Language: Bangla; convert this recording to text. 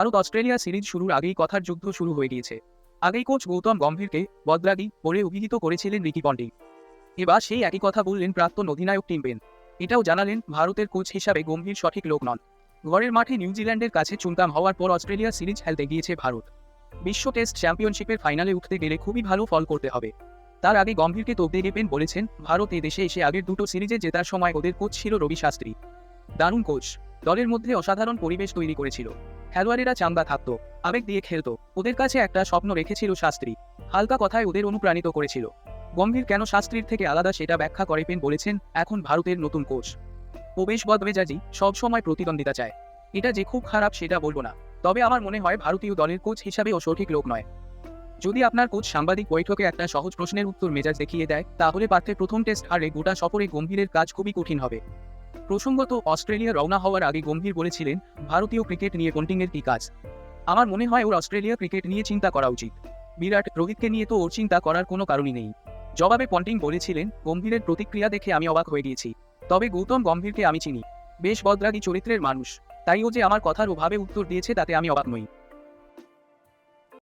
ভারত অস্ট্রেলিয়া সিরিজ শুরুর আগেই কথার যুদ্ধ শুরু হয়ে গিয়েছে। আগেই কোচ গৌতম গম্ভীরকে বদরাগি বলে অভিহিত করেছিলেন রিকি পন্ডিং এবার সেই একই কথা বললেন প্রাক্তন অধিনায়ক টিম পেন এটাও জানালেন ভারতের কোচ হিসাবে গম্ভীর সঠিক লোক নন। ঘরের মাঠে নিউজিল্যান্ডের কাছে চুনকাম হওয়ার পর অস্ট্রেলিয়া সিরিজ খেলতে গিয়েছে ভারত। বিশ্ব টেস্ট চ্যাম্পিয়নশিপের ফাইনালে উঠতে গেলে খুবই ভালো ফল করতে হবে। তার আগে গম্ভীরকে তোপদে পেন বলেছেন, ভারত দেশে এসে আগের দুটো সিরিজে জেতার সময় ওদের কোচ ছিল রবি শাস্ত্রী। দারুণ কোচ। দলের মধ্যে অসাধারণ পরিবেশ তৈরি করেছিল। খেলোয়াড়েরা চাঙ্গা থাকতো, আবেগ দিয়ে খেলতো, ওদের কাছে একটা স্বপ্ন রেখেছিল শাস্ত্রী, হালকা কথায় ওদের অনুপ্রাণিত করেছিল। গম্ভীর কেন শাস্ত্রীর থেকে আলাদা সেটা ব্যাখ্যা করে পেন বলেছেন এখন ভারতের নতুন কোচ। ও বেশ বদমেজাজি সবসময় প্রতিদ্বন্দ্বিতা চায়। এটা যে খুব খারাপ সেটা বলব না, তবে আমার মনে হয় ভারতীয় দলের কোচ হিসাবে ও সঠিক লোক নয়। যদি আপনার কোচ সাংবাদিক বৈঠকে একটা সহজ প্রশ্নের উত্তর মেজাজ দেখিয়ে দেয়, তাহলে পার্থে প্রথম টেস্ট হারে গোটা সফরে গম্ভীরের কাজ খুবই কঠিন হবে। প্রসঙ্গত, অস্ট্রেলিয়া রওনা হওয়ার আগে গম্ভীর বলেছিলেন, ভারতীয় ক্রিকেট নিয়ে পন্টিংয়ের কী কাজ? আমার মনে হয় ওর অস্ট্রেলিয়া ক্রিকেট নিয়ে চিন্তা করা উচিত। বিরাট রোহিতকে নিয়ে তো ওর চিন্তা করার কোনো কারণই নেই। জবাবে পন্টিং বলেছিলেন, গম্ভীরের প্রতিক্রিয়া দেখে আমি অবাক হয়ে গিয়েছি। তবে গৌতম গম্ভীরকে আমি চিনি। বেশ বদরাগী চরিত্রের মানুষ। তাই ও যে আমার কথার ওভাবে উত্তর দিয়েছে তাতে আমি অবাক নই।